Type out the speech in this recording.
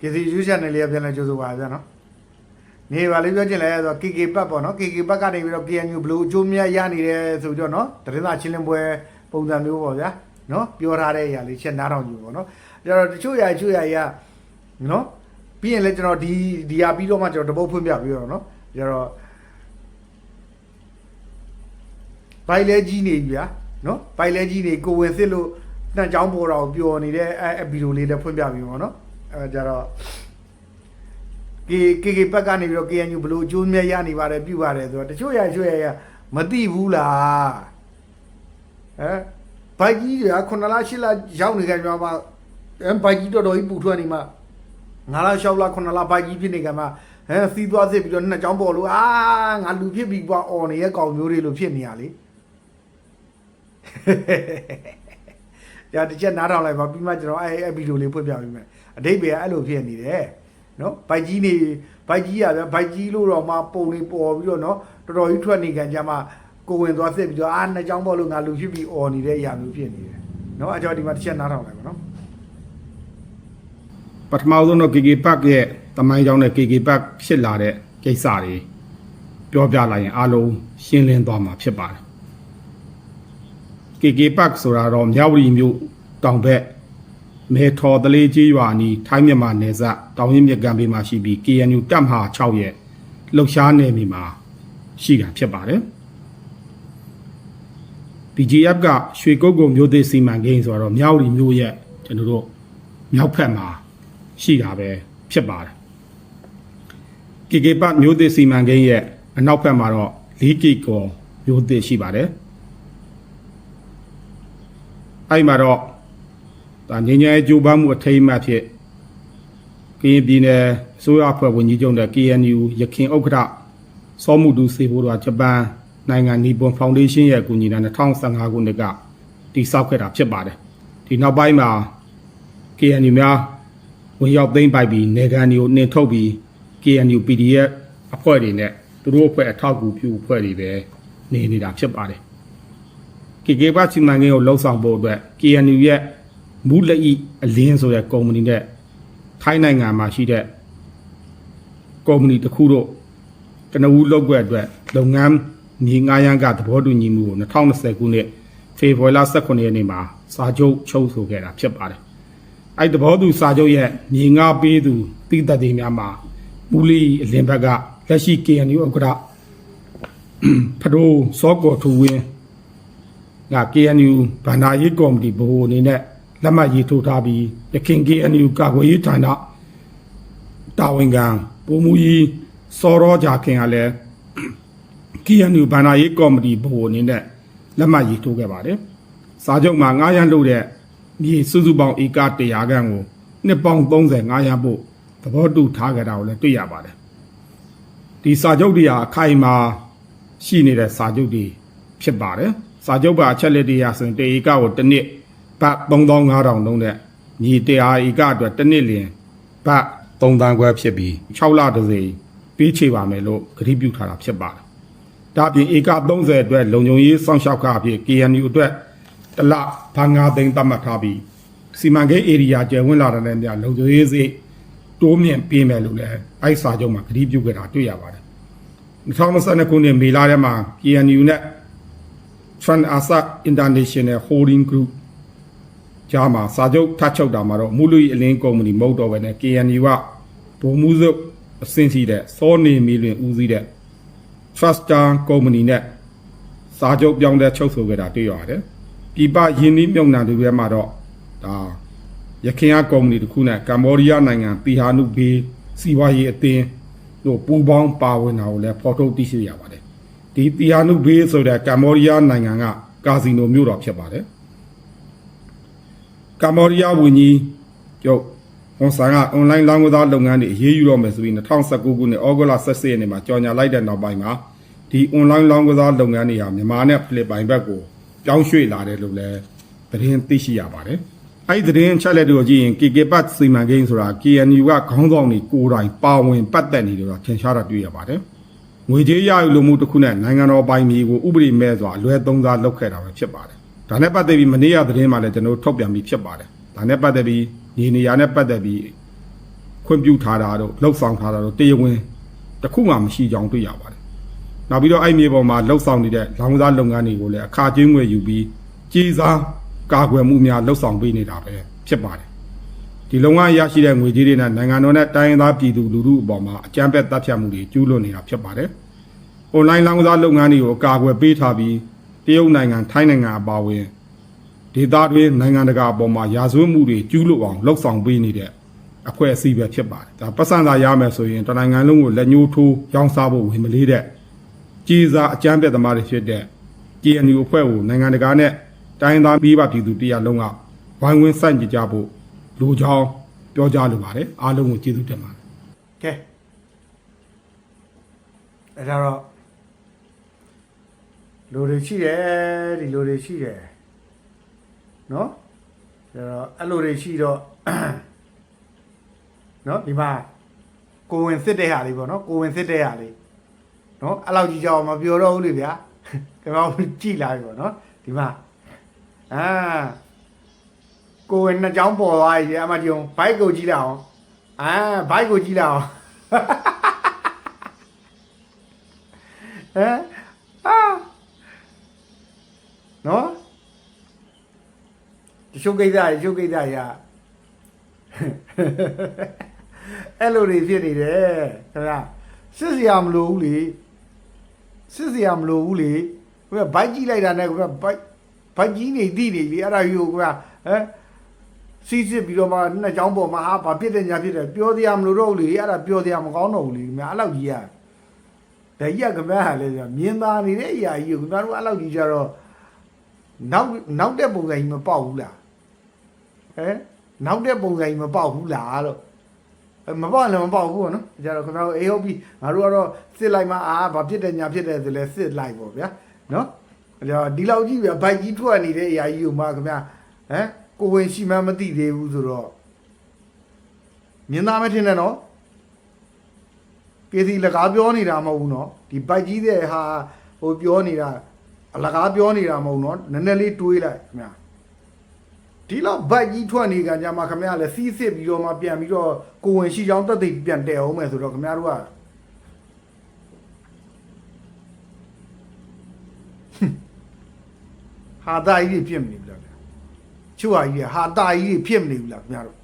ကစီယူချန်နယ်လေးပြန်လဲကြိုးစားပါဗျာနော်နေပါလေးပြောချင်လဲဆိုတော့ KK ပတ်ပေါ့နော် KK ပတ်ကနေပြီးတော့ KNU ဘလူးအကျိုးမြတ်ရနေတယ်ဆိုပြီးတော့နော်တရင်သာချင်းလင်းပွဲပုံစံမျိုးပေါ့ဗျာနော်ပြောထားတဲ့အရာလေးချက်နားထောင်ကြည့်ပေါ့နော်အဲ့တော့တချို့ຢာတချို့ຢာကြီးကနော်ပြီးရင်လည်းကျွန်တော်ဒီဒီဟာပြီးတော့မှကျွန်တော်တပုတ်ဖွင့်ပြပြီးတော့နော်ကျတော့ဘိုင်လဲကြီးနေပြီဗျာနော်ဘိုင်လဲကြီးနေကိုဝင်စစ်လို့နှံ့ချောင်းပေါ်တာကိုပျော်နေတဲ့အဲဗီဒီယိုလေးလည်းဖွင့်ပြပြီးပေါ့နော် အဲကြတော့ကေကေကေဘက်ကနေပြီးတော့ KNU ဘလို့အကျိုးမြတ်ရနေပါတယ်ပြုပါတယ်ဆိုတော့တချို့ရချို့ရရမသိဘူးလားဟမ်ဘိုက်ကြီးတွေက9လ10လရောက်နေကြကြမှာအဲဘိုက်ကြီးတော်တော်ကြီးပူထွက်နေမှာ9လ6လ9လဘိုက်ကြီးဖြစ်နေကြမှာဟမ်စီးသွားစစ်ပြီးတော့နှစ်ချောင်းပေါ်လို့အာငါလူဖြစ်ပြီးပွားអော်နေရဲ့ကောင်မျိုးတွေလို့ဖြစ်နေရလေ ကြာတစ်ချက်နားထောင်လိုက်ပါပြီးမှကျွန်တော်အဲအဲဗီဒီယိုလေးဖွင့်ပြပေးမယ်အတိတ်ပဲအဲ့လိုဖြစ်နေတယ်နော်ဘိုက်ကြီးနေဘိုက်ကြီးရဗျဘိုက်ကြီးလို့တော့မှပုံနေပေါ်ပြီးတော့နော်တော်တော်ကြီးထွက်နေကြကြမှာကိုဝင်သွားစစ်ပြီးတော့အာနှစ်ချောင်းပေါ်လို့ငါလူဖြစ်ပြီးអော်နေတဲ့အရာမျိုးဖြစ်နေတယ်နော်အကြောဒီမှာတစ်ချက်နားထောင်လိုက်ပါနော်ပထမဆုံးတော့ KK Park ရဲ့တမိုင်းကြောင်းနဲ့ KK Park ဖြစ်လာတဲ့ကိစ္စတွေပြောပြလိုက်ရင်အားလုံးရှင်းလင်းသွားမှာဖြစ်ပါတယ် KK Park ဆိုတာတော့မြောက်ဝတီမြို့တောင်ဘက်မဲထော်တလေးကြီးရွာနီးထိုင်းမြန်မာနယ်စပ်တောင်ရင်မြစ်ကမ်းဘေးမှာရှိပြီး KNU တပ်မဟာ6ရဲ့လှုပ်ရှားနယ်မြေမှာရှိတာဖြစ်ပါတယ် BGF ကရွှေကုတ်ကုံမြို့သေးစီမံကိန်းဆိုတော့မြောက်ဝတီမြို့ရဲ့ကျွန်တော်တို့မြောက်ဖက်မှာရှိတာပဲဖြစ်ပါတယ် KK ပတ်မြို့သေးစီမံကိန်းရဲ့အနောက်ဘက်မှာတော့4ကီကောမြို့သေးရှိပါတယ် အဲ့မှာတော့ဒါငញ្ញဲကြိုးပမ်းမှုအထိမ်းအမှတ်ဖြစ်ကရင်ပြည်နယ်အစိုးရအဖွဲ့ဝန်ကြီးချုပ်တဲ့ KNU ရခင်ဥက္ကဋ္ဌစောမှုတူစေဖို့တော့ဂျပန်နိုင်ငံနီပွန်ဖောင်ဒေးရှင်းရဲ့အကူအညီနဲ့2015ခုနှစ်ကတည်ဆောက်ခဲ့တာဖြစ်ပါတယ်ဒီနောက်ပိုင်းမှာ KNU များဝင်ရောက်သိမ်းပိုက်ပြီးနေကန်တွေကိုနှင်ထုတ်ပြီး KNU PDF အဖွဲ့တွေနဲ့သူတို့အဖွဲ့အထောက်အကူပြုအဖွဲ့တွေပဲနေနေတာဖြစ်ပါတယ် KK ဘတ်စီမံကိန်းကိုလှုပ်ဆောင်ဖို့အတွက် KNU ရဲ့မူလက်ဤအလင်းဆိုတဲ့ကုမ္ပဏီနဲ့ထိုင်းနိုင်ငံမှာရှိတဲ့ကုမ္ပဏီတစ်ခုတို့ကနဦးလုပ်ွက်အတွက်လုပ်ငန်းမြေငှားရမ်းကသဘောတူညီမှုကို2020ခုနှစ်ဖေဖော်ဝါရီလ18ရက်နေ့မှာစာချုပ်ချုပ်ဆိုခဲ့တာဖြစ်ပါတယ်။အဲ့သဘောတူစာချုပ်ရဲ့မြေငှားပေးသူပြည်သက်တွေများမှာမူလီအလင်းဘက်ကလက်ရှိ KNU ဥက္ကဋ္ဌဖဒိုစောကောထူဝင်း က KNU ဗန္ဒာရေးကော်မတီဘိုးအနေနဲ့လက်မှတ်ရေးထိုးထားပြီးရခင် KNU ကာကွယ်ရေးဌာနတာဝန်ခံပုံမူကြီးစောရောကြခင်ကလည်း KNU ဗန္ဒာရေးကော်မတီဘိုးအနေနဲ့လက်မှတ်ရေးထိုးခဲ့ပါတယ်။စာချုပ်မှာ9ရန်လို့တဲ့မြေစုစုပေါင်းဧက100ခန့်ကိုနှစ်ပေါင်း30 9ရန်ဖို့သဘောတူထားကြတာကိုလည်းတွေ့ရပါတယ်။ဒီစာချုပ်တွေဟာအခိုင်အမာရှိနေတဲ့စာချုပ်တွေဖြစ်ပါတယ်။ စာချုပ်ပါအချက်လက်တွေအရဆိုရင်တဧကကိုတစ်နှစ်ဘတ်3500လုံးနဲ့မြေ100ဧကအတွက်တစ်နှစ်လျင်ဘတ်3တန်းခွဲဖြစ်ပြီး6လတစ်စိမ်ပေးချေပါမယ်လို့ကတိပြုထားတာဖြစ်ပါတယ်။ဒါ့အပြင်ဧက30အတွက်လုံခြုံရေးစောင့်ရှောက်ခအဖြစ် KNU အတွက်တစ်လဘာ9သိန်းသတ်မှတ်ထားပြီးစီမံကိန်းဧရိယာကျယ်ဝန်းလာတဲ့နေရာလုံခြုံရေးစိတ်တိုးမြင့်ပေးမယ်လို့လည်းအဲ့စာချုပ်မှာကတိပြုခဲ့တာတွေ့ရပါတယ်။2022ခုနှစ်မေလထဲမှာ KNU နဲ့ Trans Asa International Holding Group ကြားမှာစာချုပ်ထပ်ချုပ်တာမှာတော့မူလူအလင်းကုမ္ပဏီမဟုတ်တော့ဘဲနဲ့ KNU ကဗိုလ်မှုစုအဆင့်ရှိတဲ့စောနေမီလွင်ဦးစီးတဲ့ Truster Company နဲ့စာချုပ်ပြောင်းတဲ့ချုပ်ဆိုခဲ့တာတွေ့ရတယ်။ပြည်ပယင်းနှီးမြုံနှံတွေထဲမှာတော့ဒါရခိုင်ကကုမ္ပဏီတစ်ခုနဲ့ကမ္ဘောဒီးယားနိုင်ငံပီဟာနုဘေးစီဝါရေးအသင်းတို့ပူးပေါင်းပါဝင်တာကိုလည်းဖော်ထုတ်သိရှိရပါတယ်။ ဒီပီဟာနုဘေးဆိုတဲ့ကမ္ဘောဒီးယားနိုင်ငံကကာစီနိုမြို့တော်ဖြစ်ပါတယ်။ကမ္ဘောဒီးယားဝန်ကြီးကျုပ်ဟွန်ဆန်ကအွန်လိုင်းလောင်းကစားလုပ်ငန်းတွေအရေးယူတော့မယ်ဆိုပြီး2019ခုနှစ်ဩဂုတ်လ17ရက်နေ့မှာကြော်ညာလိုက်တဲ့နောက်ပိုင်းမှာဒီအွန်လိုင်းလောင်းကစားလုပ်ငန်းတွေဟာမြန်မာနဲ့ဖိလစ်ပိုင်ဘက်ကိုပြောင်းရွှေ့လာတယ်လို့လည်းသတင်းသိရှိရပါတယ်။အဲဒီသတင်းချက်လက်တွေကိုကြည့်ရင် KK ပတ်စီမံကိန်းဆိုတာ KNU ကခေါင်းဆောင်တွေကိုယ်တိုင်ပါဝင်ပတ်သက်နေတယ်ဆိုတာထင်ရှားတာတွေ့ရပါတယ်။ ငွေကြေးရယူလိုမှုတစ်ခုနဲ့နိုင်ငံတော်ပိုင်မြေကိုဥပဒေမဲ့စွာအလွဲသုံးစားလုပ်ခဲ့တာပဲဖြစ်ပါတယ်။ဒါနဲ့ပတ်သက်ပြီးမနေ့ကသတင်းမှာလည်းကျွန်တော်ထုတ်ပြန်ပြီးဖြစ်ပါတယ်။ဒါနဲ့ပတ်သက်ပြီးညီနေရာနဲ့ပတ်သက်ပြီးခွင့်ပြုထားတာတော့လှုပ်ဆောင်ထားတာတော့တရားဝင်တစ်ခုမှမရှိကြောင်းတွေ့ရပါတယ်။နောက်ပြီးတော့အဲ့မြေပေါ်မှာလှုပ်ဆောင်နေတဲ့လောင်စားလုပ်ငန်းတွေကိုလည်းအခါကျင်းငွေယူပြီးကြီးစားကာကွယ်မှုများလှုပ်ဆောင်ပေးနေတာပဲဖြစ်ပါတယ်။ ဒီလုပ်ငန်းရရှိတဲ့ငွေကြေးတွေနဲ့နိုင်ငံတော်နဲ့တိုင်းရင်းသားပြည်သူလူထုအပေါ်မှာအကြမ်းဖက်တပ်ဖြတ်မှုတွေကျူးလွန်နေတာဖြစ်ပါတယ်။ online လောင်စားလုပ်ငန်းတွေကိုကာကွယ်ပေးထားပြီးတရုတ်နိုင်ငံထိုင်းနိုင်ငံအပါအဝင်ဒေသတွင်းနိုင်ငံတကာအပေါ်မှာရာဇဝတ်မှုတွေကျူးလွန်အောင်လှုပ်ဆောင်ပေးနေတဲ့အဖွဲ့အစည်းပဲဖြစ်ပါတယ်။ဒါပတ်စံသာရမယ်ဆိုရင်တနိုင်ငံလုံးကိုလက်ညှိုးထိုးရောင်းစားဖို့ဝင်မလေးတဲ့ကြီးစားအကြမ်းဖက်သမားတွေဖြစ်တဲ့ GNU အဖွဲ့ကိုနိုင်ငံတကာနဲ့တိုင်းရင်းသားပြည်ပပြည်သူတရားလုံးကဝိုင်းဝန်းစိုက်ကြကြဖို့ လူချောင်းပြောကြားလိုပါတယ်အားလုံးကိုကျေးဇူးတင်ပါတယ်ကဲအဲ့ဒါတော့လူတွေရှိတယ်ဒီလူတွေရှိတယ်နော်အဲ့တော့အဲ့လိုတွေရှိတော့နော်ဒီမှာကိုဝင်စစ်တဲ့ဟာလေးပေါ့နော်ကိုဝင်စစ်တဲ့ဟာလေးနော်အဲ့လောက်ကြီးကြောင်မပြောတော့ဘူးလေဗျာကျွန်တော်ကြည့်လာပြီပေါ့နော်ဒီမှာအာ ကိုဝင်နှစ်ချောင်းပေါ်သွားပြီအမကြီးအောင်ဘိုက်ကိုကြည့်လိုက်အောင်အာဘိုက်ကိုကြည့်လိုက်အောင်ဟမ်အာနော်ဒီရှုပ်ကိစ္စရရှုပ်ကိစ္စရအဲ့လိုတွေဖြစ်နေတယ်ခင်ဗျာစစ်စရာမလိုဘူးလေစစ်စရာမလိုဘူးလေခင်ဗျာဘိုက်ကြည့်လိုက်တာနဲ့ခင်ဗျာဘိုက်ဘိုက်ကြီးနေတိနေလေအဲ့ဒါယူခင်ဗျာဟမ် စီးစစ်ပြီးတော့မှနှစ်ချောင်းပေါ်မှာဟာဘာဖြစ်တယ်ညာဖြစ်တယ်ပြောစရာမလိုတော့ဘူးလေအဲ့ဒါပြောစရာမကောင်းတော့ဘူးလေခင်ဗျာအဲ့လောက်ကြီးရဒါကြီးကခင်ဗျားဟာလဲဆိုတော့မြင်သာနေတဲ့အရာကြီးကိုခင်ဗျားတို့အဲ့လောက်ကြီးကြတော့နောက်နောက်တဲ့ပုံစံကြီးမပေါက်ဘူးလားဟမ်နောက်တဲ့ပုံစံကြီးမပေါက်ဘူးလားလို့အဲမပေါက်လည်းမပေါက်ဘူးပေါ့နော်ကြတော့ခင်ဗျားတို့အေးဟုတ်ပြီငါတို့ကတော့စစ်လိုက်မှအာဘာဖြစ်တယ်ညာဖြစ်တယ်ဆိုလဲစစ်လိုက်ပေါ့ဗျာနော်အဲတော့ဒီလောက်ကြီးဗျာဘိုက်ကြီးထွက်နေတဲ့အရာကြီးကိုမှခင်ဗျာဟမ် ကိုဝင်ရှိမှမသိသေးဘူးဆိုတော့မြင်သားမထင်နဲ့နော်ပြည်စီလကားပြောနေတာမဟုတ်ဘူးနော်ဒီဘိုက်ကြီးတဲ့ဟာဟိုပြောနေတာအလကားပြောနေတာမဟုတ်နော်နည်းနည်းလေးတွေးလိုက်ခင်ဗျာဒီလောက်ဘိုက်ကြီးထွက်နေကြကြမှာခင်ဗျာလည်းစီးစစ်ပြီးတော့မှပြန်ပြီးတော့ကိုဝင်ရှိချောင်းတက်သိပြန်တယ်အောင်မယ်ဆိုတော့ခင်ဗျားတို့ကဟာဒါကြီးဖြစ်မနေဘူးလား ချွတ်ဟာကြီးတွေဟာတာကြီးတွေဖြစ်မနေဘူးလားခင်ဗျာတို့